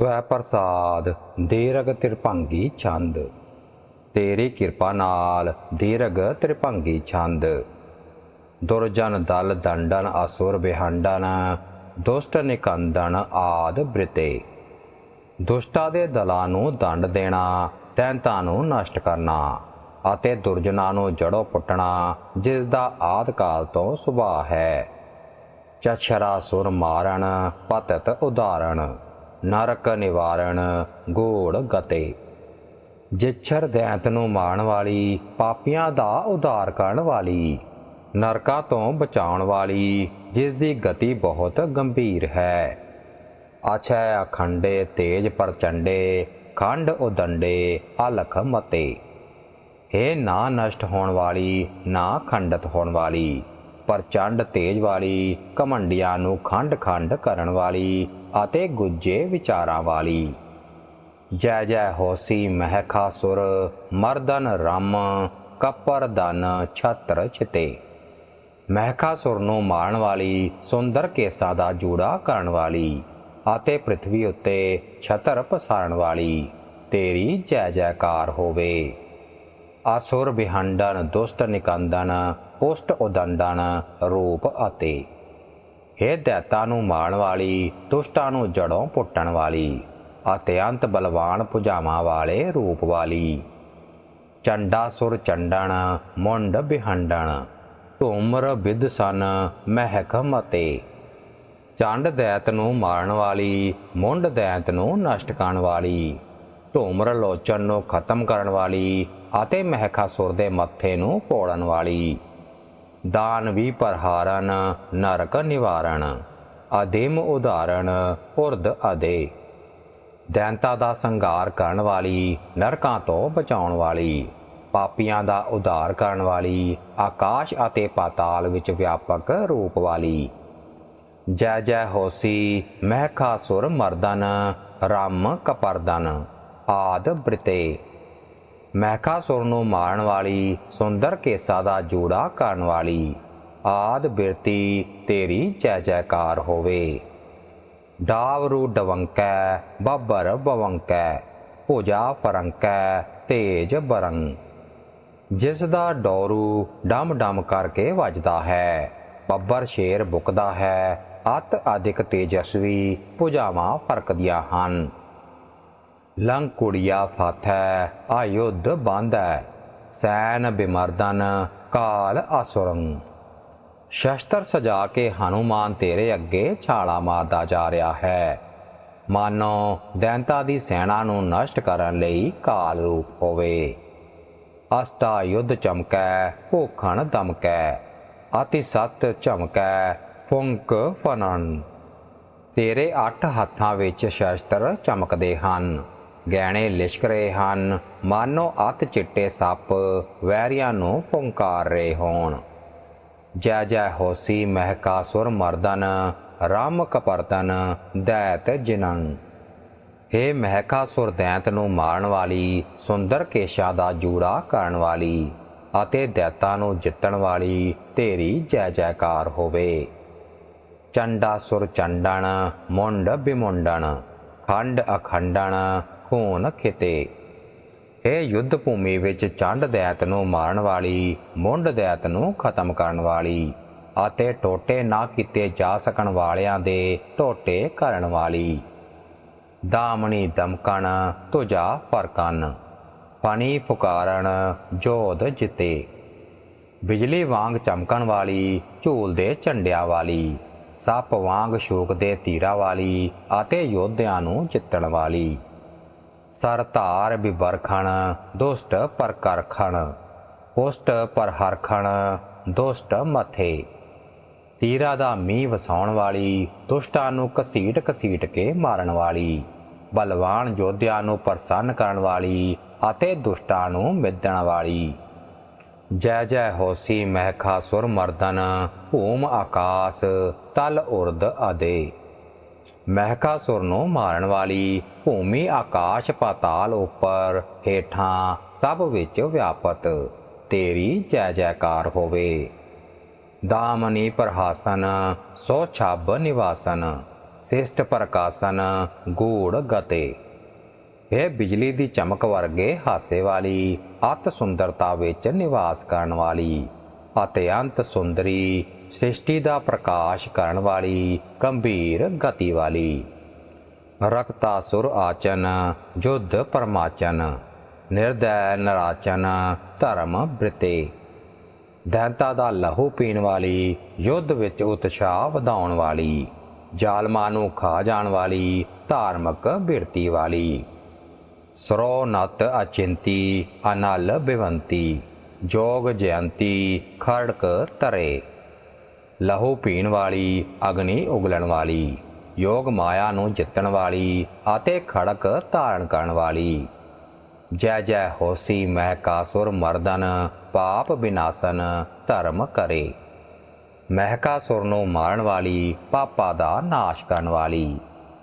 ਵੈ ਪ੍ਰਸਾਦ, ਦੇਰਗ ਤ੍ਰਿਭੰਗੀ ਛੰਦ। ਤੇਰੀ ਕਿਰਪਾ ਨਾਲ ਦੇਰਗ ਤ੍ਰਿਭੰਗੀ ਛੰਦ। ਦੁਰਜਨ ਦਲ ਦੰਡਨ ਅਸੁਰ ਬਿਹੰਡਨ ਦੁਸ਼ਟ ਨਿਕੰਦਨ ਆਦ ਬ੍ਰਿਤੇ। ਦੁਸ਼ਟਾਂ ਦੇ ਦਲਾਂ ਨੂੰ ਦੰਡ ਦੇਣਾ ਤੈਂਤਾਂ ਨੂੰ ਨਸ਼ਟ ਕਰਨਾ, ਅਤੇ ਦੁਰਜਨਾਂ ਨੂੰ ਜੜੋ ਪੁੱਟਣਾ, ਜਿਸ ਦਾ ਆਦ ਕਾਲ ਤੋਂ ਸੁਭਾਅ ਹੈ। ਚਛਰਾ ਸੁਰ ਮਾਰਨ ਪਤਤ ਉਦਾਹਰਣ ਨਰਕ ਨਿਵਾਰਣ ਗੋੜ ਗਤੇ। ਜਿਛਰ ਦੈਂਤ ਨੂੰ ਮਾਰਨ ਵਾਲੀ, ਪਾਪੀਆਂ ਦਾ ਉਧਾਰ ਕਰਨ ਵਾਲੀ, ਨਰਕਾਂ ਤੋਂ ਬਚਾਉਣ ਵਾਲੀ ਜਿਸ ਦੀ ਗਤੀ ਬਹੁਤ ਗੰਭੀਰ ਹੈ। ਅਛੈ ਅਖੰਡੇ ਤੇਜ ਪ੍ਰਚੰਡੇ, ਖੰਡ ਉਦੰਡੇ, ਅਲਖ ਮਤੇ। ਹੈ ਨਾ ਨਸ਼ਟ ਹੋਣ ਵਾਲੀ, ਨਾ ਖੰਡਤ ਹੋਣ ਵਾਲੀ ਪ੍ਰਚੰਡ ਤੇਜ ਵਾਲੀ ਕਮੰਡੀਆਂ ਨੂੰ ਖੰਡ ਖੰਡ ਕਰਨ ਵਾਲੀ ਅਤੇ ਗੁੱਜੇ ਵਿਚਾਰਾਂ ਵਾਲੀ। ਜੈ ਜੈ ਹੋਸੀ ਮਹਿਖਾ ਸੁਰ, ਮਰਦਨ ਰਮ, ਕਪਰ ਦਨ ਛਤਰ ਛਿਤੇ। ਮਹਿਖਾ ਸੁਰ ਨੂੰ ਮਾਰਨ ਵਾਲੀ, ਸੁੰਦਰ ਕੇਸਾਂ ਦਾ ਜੂੜਾ ਕਰਨ ਵਾਲੀ ਅਤੇ ਪ੍ਰithvi ਉੱਤੇ ਛਤਰ ਪਸਾਰਨ ਵਾਲੀ, ਤੇਰੀ ਜੈ ਜੈਕਾਰ ਹੋਵੇ। ਅਸੁਰ ਬਿਹੰਡਨ ਦੁਸ਼ਟ ਨਿਕੰਦਨ ਪੁਸ਼ਟ ਉਦੰਡਨ ਰੂਪ ਅਤੇ। ਹੇ ਦੈਤਾ ਨੂੰ ਮਾਰਨ ਵਾਲੀ, ਦੁਸ਼ਟਾਂ ਨੂੰ ਜੜੋਂ ਪੁੱਟਣ ਵਾਲੀ ਅਤੇ ਅੰਤ ਬਲਵਾਨ ਭੁਜਾਵਾਂ ਵਾਲੇ ਰੂਪ ਵਾਲੀ। ਚੰਡਾ ਸੁਰ ਚੰਡਣ, ਮੁੰਡ ਬਿਹੰਡਣ ਧੂਮਰ ਵਿਦ ਸਨ ਮਹਿਕ ਮਤੇ ਚੰਡ ਦੈਤ ਨੂੰ ਮਾਰਨ ਵਾਲੀ, ਮੁੰਡ ਦੈਤ ਨੂੰ ਨਸ਼ਟ ਕਰਨ ਵਾਲੀ ਧੂਮਰ ਲੋਚਨ ਨੂੰ ਖਤਮ ਕਰਨ ਵਾਲੀ ਅਤੇ ਮਹਿਖਾਸੁਰ ਦੇ ਮੱਥੇ ਨੂੰ ਫੋੜਨ ਵਾਲੀ। ਦਾਨ ਵੀ ਪਰਹਾਰਨ ਨਰਕ ਨਿਵਾਰਣ। ਅਦਿਮ ਉਦਾਹਰਣ ਉਰਦ ਅਦੇ। ਦੈਂਤਾ ਦਾ ਸੰਘਾਰ ਕਰਨ ਵਾਲੀ, ਨਰਕਾਂ ਤੋਂ ਬਚਾਉਣ ਵਾਲੀ। ਪਾਪੀਆਂ ਦਾ ਉਧਾਰ ਕਰਨ ਵਾਲੀ, ਆਕਾਸ਼ ਅਤੇ ਪਾਤਾਲ ਵਿੱਚ ਵਿਆਪਕ ਰੂਪ ਵਾਲੀ। ਜੈ ਜੈ ਹੋਸੀ ਮਹਿਖਾਸੁਰ ਮਰਦਨ, ਰਾਮ ਕਪਰਦਨ, ਆਦ ਬ੍ਰਿਤੇ। ਮਹਿਖਾਸੁਰ ਨੂੰ ਮਾਰਨ ਵਾਲੀ, ਸੁੰਦਰ ਕੇਸਾ ਦਾ ਜੋੜਾ ਕਰਨ ਵਾਲੀ। ਆਦ ਬਿਰਤੀ ਤੇਰੀ ਜੈ ਜੈਕਾਰ ਹੋਵੇ। ਡਾਵਰੂ ਡਵੰਕੈ, ਬੱਬਰ ਬਵੰਕੈ, ਭੁਜਾ ਫਰੰਕੈ, ਤੇਜ ਬਰੰ ਜਿਸ ਦਾ ਡੋਰੂ ਡਮ ਡਮ ਕਰਕੇ ਵੱਜਦਾ ਹੈ, ਬੱਬਰ ਸ਼ੇਰ ਬੁਕਦਾ ਹੈ ਅਤ ਅਧਿਕ ਤੇਜਸਵੀ ਭੁਜਾਵਾਂ ਫਰਕਦੀਆਂ ਹਨ। ਲੰਕੁੜੀਆ ਫਾਥੈ, ਆਯੁੱਧ ਬਾਂਧੈ, ਸੈਨ ਬਿਮਰਦਨ, ਕਾਲ ਅਸੁਰੰ ਸ਼ਸਤਰ ਸਜਾ ਕੇ ਹਨੂਮਾਨ ਤੇਰੇ ਅੱਗੇ ਛਾਲਾ ਮਾਰਦਾ ਜਾ ਰਿਹਾ ਹੈ। ਮਾਨੋ, ਦੈਂਤਾ ਦੀ ਸੈਨਾ ਨੂੰ ਨਸ਼ਟ ਕਰਨ ਲਈ ਕਾਲ ਰੂਪ ਹੋਵੇ। ਅਸਟਾ ਯੁੱਧ ਚਮਕੈ, ਭੋਖਣ ਦਮਕੈ, ਅਤੀ ਸਤ ਚਮਕੈ ਫੁੰਕ ਫਨਨ। ਤੇਰੇ ਅੱਠ ਹੱਥਾਂ ਵਿੱਚ ਸ਼ਸਤਰ ਚਮਕਦੇ ਹਨ। ਗਹਿਣੇ ਲਿਸ਼ਕ ਰਹੇ ਹਨ। ਮਾਨੋ ਅਤ ਚਿੱਟੇ ਸੱਪ ਵੈਰੀਆਂ ਨੂੰ ਫੁੰਕਾਰ ਰਹੇ ਹੋਣ। ਜੈ ਜੈ ਹੋਸੀ ਮਹਿਕਾਸੁਰ ਮਰਦਨ, ਰਾਮ ਕਪਰਤਨ, ਦੈਤ ਜਿਨੰ। ਹੇ ਮਹਿਕਾਸੁਰ ਦੈਤ ਨੂੰ ਮਾਰਨ ਵਾਲੀ, ਸੁੰਦਰ ਕੇਸ਼ਾ ਦਾ ਜੂੜਾ ਕਰਨ ਵਾਲੀ, ਅਤੇ ਦੈਤਾਂ ਨੂੰ ਜਿੱਤਣ ਵਾਲੀ, ਤੇਰੀ ਜੈ ਜੈਕਾਰ ਹੋਵੇ। ਚੰਡਾ ਸੁਰ ਚੰਡਣ, ਮੁੰਡ ਬਿਮੁੰਡਣ, ਖੰਡ ਅਖੰਡਣ ਖੂਨ ਖਿਤੇ। ਇਹ ਯੁੱਧ ਭੂਮੀ ਵਿੱਚ ਚੰਡ ਦੈਤ ਨੂੰ ਮਾਰਨ ਵਾਲੀ, ਮੁੰਡ ਦੈਤ ਨੂੰ ਖਤਮ ਕਰਨ ਵਾਲੀ ਅਤੇ ਟੋਟੇ ਨਾ ਕੀਤੇ ਜਾ ਸਕਣ ਵਾਲਿਆਂ ਦੇ ਟੋਟੇ ਕਰਨ ਵਾਲੀ। ਦਾਮਣੀ ਦਮਕਣ, ਤੁਜਾ ਫਰਕਨ ਪਾਣੀ ਫੁਕਾਰਣ, ਜੋਧ ਜਿਤੇ। ਬਿਜਲੀ ਵਾਂਗ ਚਮਕਣ ਵਾਲੀ, ਝੂਲ ਦੇ ਝੰਡਿਆਂ ਵਾਲੀ, ਸੱਪ ਵਾਂਗ ਸ਼ੋਕ ਦੇ ਤੀਰਾ ਵਾਲੀ ਅਤੇ ਯੋਧਿਆਂ ਨੂੰ ਜਿੱਤਣ ਵਾਲੀ। ਸਰ ਧਾਰ ਬਿਬਰਖਣ ਦੁਸ਼ਟ ਪਰ ਕਰਖਣ ਪੁਸ਼ਟ ਪਰ ਹਰਖਣ ਦੁਸ਼ਟ ਮਥੇ। ਤੀਰਾ ਦਾ ਮੀਂਹ ਵਸਾਉਣ ਵਾਲੀ, ਦੁਸ਼ਟਾਂ ਨੂੰ ਕਸੀਟ ਕਸੀਟ ਕੇ ਮਾਰਨ ਵਾਲੀ। ਬਲਵਾਨ ਯੋਧਿਆਂ ਨੂੰ ਪ੍ਰਸੰਨ ਕਰਨ ਵਾਲੀ ਅਤੇ ਦੁਸ਼ਟਾਂ ਨੂੰ ਮਿੱਧਣ ਵਾਲੀ। ਜੈ ਜੈ ਹੋਸੀ ਮਹਿਖਾਸੁਰ ਮਰਦਨ, ਭੂਮ ਆਕਾਸ, ਤਲ ਉਰਦ ਆਦੇ ਮਹਿਕਾਸੁਰ ਨੂੰ ਮਾਰਨ ਵਾਲੀ ਭੂਮੀ ਆਕਾਸ਼ ਪਾਤਾਲ ਉੱਪਰ ਹੇਠਾਂ ਸਭ ਵਿੱਚ ਵਿਆਪਤ। ਤੇਰੀ ਜੈ ਜੈਕਾਰ ਹੋਵੇ। ਦਾਮਨੀ ਪ੍ਰਹਾਸਨ, ਸੋ ਛਾਬ ਨਿਵਾਸਨ। ਸਿਸ਼ਟ ਪ੍ਰਕਾਸ਼ਨ, ਗੂੜ ਗਤੇ। ਇਹ ਬਿਜਲੀ ਦੀ ਚਮਕ ਵਰਗੇ ਹਾਸੇ ਵਾਲੀ ਅਤ ਸੁੰਦਰਤਾ ਵਿੱਚ ਨਿਵਾਸ ਕਰਨ ਵਾਲੀ ਅਤਿਅੰਤ ਸੁੰਦਰੀ ਸ੍ਰਿਸ਼ਟੀ ਦਾ ਪ੍ਰਕਾਸ਼ ਕਰਨ ਵਾਲੀ, ਗੰਭੀਰ ਗਤੀ ਵਾਲੀ। ਰਕਤਾਸੁਰ ਆਚਨ, ਜੁਧ ਪਰਮਾਚਨ, ਨਿਰਦੈ ਨਰਾਚਨ, ਧਰਮ ਬ੍ਰਿਤੇ। ਦੈਂਤਾ ਦਾ ਲਹੂ ਪੀਣ ਵਾਲੀ, ਯੁੱਧ ਵਿੱਚ ਉਤਸ਼ਾਹ ਵਧਾਉਣ ਵਾਲੀ, ਜ਼ਾਲਮਾਂ ਨੂੰ ਖਾ ਜਾਣ ਵਾਲੀ, ਧਾਰਮਿਕ ਬਿਰਤੀ ਵਾਲੀ। ਸਰੋ ਨਤ ਅਚਿੰਤੀ, ਅਨਲ ਬਿਵੰਤੀ, ਜੋਗ ਜਯੰਤੀ, ਖੜਕ ਤਰੇ। ਲਹੂ ਪੀਣ ਵਾਲੀ, ਅਗਨੀ ਉਗਲਣ ਵਾਲੀ, ਯੋਗ ਮਾਇਆ ਨੂੰ ਜਿੱਤਣ ਵਾਲੀ ਅਤੇ ਖੜਕ ਧਾਰਨ ਕਰਨ ਵਾਲੀ। ਜੈ ਜੈ ਹੋਸੀ ਮਹਿ ਕਾਸੁਰ ਮਰਦਨ, ਪਾਪ ਬਿਨਾਸਨ ਧਰਮ ਕਰੇ। ਮਹਿਕਾਸੁਰ ਨੂੰ ਮਾਰਨ ਵਾਲੀ, ਪਾਪਾ ਦਾ ਨਾਸ਼ ਕਰਨ ਵਾਲੀ,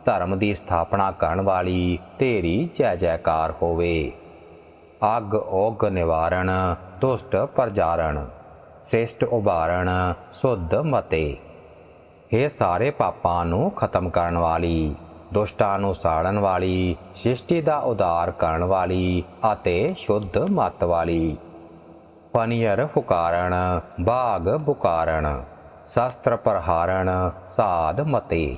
ਧਰਮ ਦੀ ਸਥਾਪਨਾ ਕਰਨ ਵਾਲੀ, ਤੇਰੀ ਜੈ ਜੈਕਾਰ ਹੋਵੇ। ਅਗ, ਓਗ ਨਿਵਾਰਣ, ਦੁਸ਼ਟ ਪਰਜਾਰਣ। ਸ੍ਰੇਸ਼ਟ ਉਬਾਰਣ ਸੁਧ ਮਤੇ। ਇਹ ਸਾਰੇ ਪਾਪਾਂ ਨੂੰ ਖਤਮ ਕਰਨ ਵਾਲੀ, ਦੁਸ਼ਟਾਂ ਨੂੰ ਸਾੜਨ ਵਾਲੀ ਸ੍ਰਿਸ਼ਟੀ ਦਾ ਉਦਾਰ ਕਰਨ ਵਾਲੀ ਅਤੇ ਸ਼ੁੱਧ ਮਤ ਵਾਲੀ। ਪਨੀਰ ਫੁਕਾਰਣ, ਬਾਗ ਬੁਕਾਰਣ, ਸ਼ਸਤਰ ਪ੍ਰਹਾਰਣ, ਸਾਧ ਮਤੇ।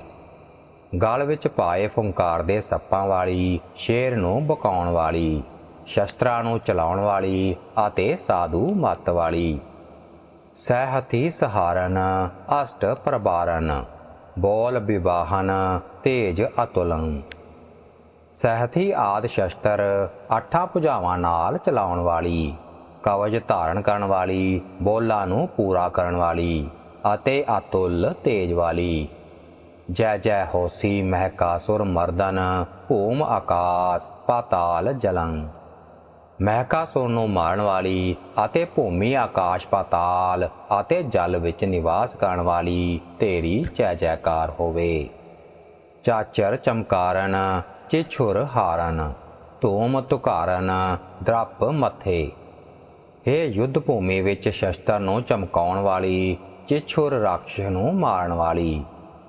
ਗਲ ਵਿੱਚ ਪਾਏ ਫੁੰਕਾਰ ਦੇ ਸੱਪਾਂ ਵਾਲੀ, ਸ਼ੇਰ ਨੂੰ ਬਕਾਉਣ ਵਾਲੀ, ਸ਼ਸਤਰਾਂ ਨੂੰ ਚਲਾਉਣ ਵਾਲੀ ਅਤੇ ਸਾਧੂ ਮਤ ਵਾਲੀ। ਸਹਿਤੀ ਸਹਾਰਨ, ਅਸ਼ਟ ਪ੍ਰਬਾਰਨ ਬੋਲ ਵਿਵਾਹਨ ਤੇਜ ਅਤੁਲੰ। ਸਹਿਤੀ ਆਦ ਸ਼ਸਤਰ, ਅੱਠਾਂ ਭੁਜਾਵਾਂ ਨਾਲ ਚਲਾਉਣ ਵਾਲੀ, ਕਵਜ ਧਾਰਨ ਕਰਨ ਵਾਲੀ, ਬੋਲਾਂ ਨੂੰ ਪੂਰਾ ਕਰਨ ਵਾਲੀ ਅਤੇ ਅਤੁਲ ਤੇਜ ਵਾਲੀ। ਜੈ ਜੈ ਹੋਸੀ ਮਹਿਕਾਸੁਰ ਮਰਦਨ, ਭੂਮ ਆਕਾਸ ਪਾਤਾਲ ਜਲੰ। ਮਹਿਕਾਸੁਰ ਨੂੰ ਮਾਰਨ ਵਾਲੀ ਅਤੇ ਭੂਮੀ ਆਕਾਸ਼ ਪਾਤਾਲ ਅਤੇ ਜਲ ਵਿੱਚ ਨਿਵਾਸ ਕਰਨ ਵਾਲੀ ਤੇਰੀ ਜੈ ਜੈਕਾਰ ਹੋਵੇ। ਚਾਚਰ ਚਮਕਾਰਨ, ਚਿਛੁਰ ਹਾਰਨ, ਧੂਮ ਤੁਕਾਰਨ ਦਰਪ ਮੱਥੇ। ਇਹ ਯੁੱਧ ਭੂਮੀ ਵਿੱਚ ਸ਼ਸਤਰ ਨੂੰ ਚਮਕਾਉਣ ਵਾਲੀ, ਚਿਛੁਰ ਰਾਖਸ਼ ਨੂੰ ਮਾਰਨ ਵਾਲੀ,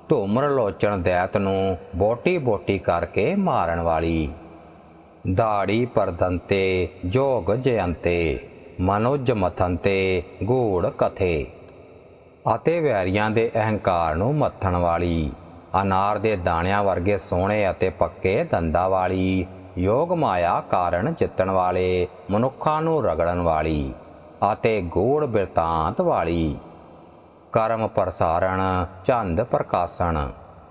ਧੂਮਰ ਲੋਚਣ ਦੈਤ ਨੂੰ ਬੋਟੀ ਬੋਟੀ ਕਰਕੇ ਮਾਰਨ ਵਾਲੀ। ਦਾੜੀ ਪਰਦੰਤੇ ਜੋਗ ਜਯੰਤੇ, ਮਨੋਜ ਮਥੰਤੇ, ਗੂੜ ਕਥੇ। ਅਤੇ ਵੈਰੀਆਂ ਦੇ ਅਹੰਕਾਰ ਨੂੰ ਮੱਥਣ ਵਾਲੀ, ਅਨਾਰ ਦੇ ਦਾਣਿਆਂ ਵਰਗੇ ਸੋਹਣੇ ਅਤੇ ਪੱਕੇ ਦੰਦਾਂ ਵਾਲੀ, ਯੋਗ ਮਾਇਆ ਕਾਰਨ ਜਿੱਤਣ ਵਾਲੇ, ਮਨੁੱਖਾਂ ਨੂੰ ਰਗੜਨ ਵਾਲੀ ਅਤੇ ਗੂੜ ਬਿਰਤਾਂਤ ਵਾਲੀ। ਕਰਮ ਪ੍ਰਸਾਰਣ, ਚੰਦ ਪ੍ਰਕਾਸ਼ਣ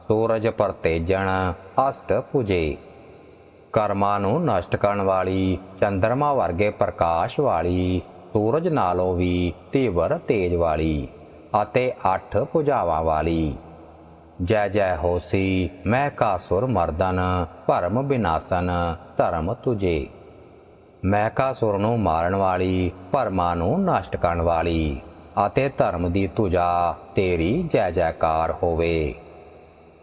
ਸੂਰਜ ਪਰਤੇਜਣ, ਅਸ਼ਟ ਪੁਜੇ। ਕਰਮਾਂ ਨੂੰ ਨਸ਼ਟ ਕਰਨ ਵਾਲੀ, ਚੰਦਰਮਾ ਵਰਗੇ ਪ੍ਰਕਾਸ਼ ਵਾਲੀ, ਸੂਰਜ ਨਾਲੋਂ ਵੀ ਤੀਵਰ ਤੇਜ ਵਾਲੀ ਅਤੇ ਅੱਠ ਭੁਜਾਵਾਂ ਵਾਲੀ। ਜੈ ਜੈ ਹੋਸੀ ਮੈਂ ਕਾਸੁਰ ਮਰਦਨ, ਭਰਮ ਬਿਨਾਸਨ, ਧਰਮ ਤੁਜੇ। ਮੈਂ ਕਾਸੁਰ ਨੂੰ ਮਾਰਨ ਵਾਲੀ, ਭਰਮਾਂ ਨੂੰ ਨਸ਼ਟ ਕਰਨ ਵਾਲੀ ਅਤੇ ਧਰਮ ਦੀ ਤੁਜਾ ਤੇਰੀ ਜੈ ਜੈਕਾਰ ਹੋਵੇ।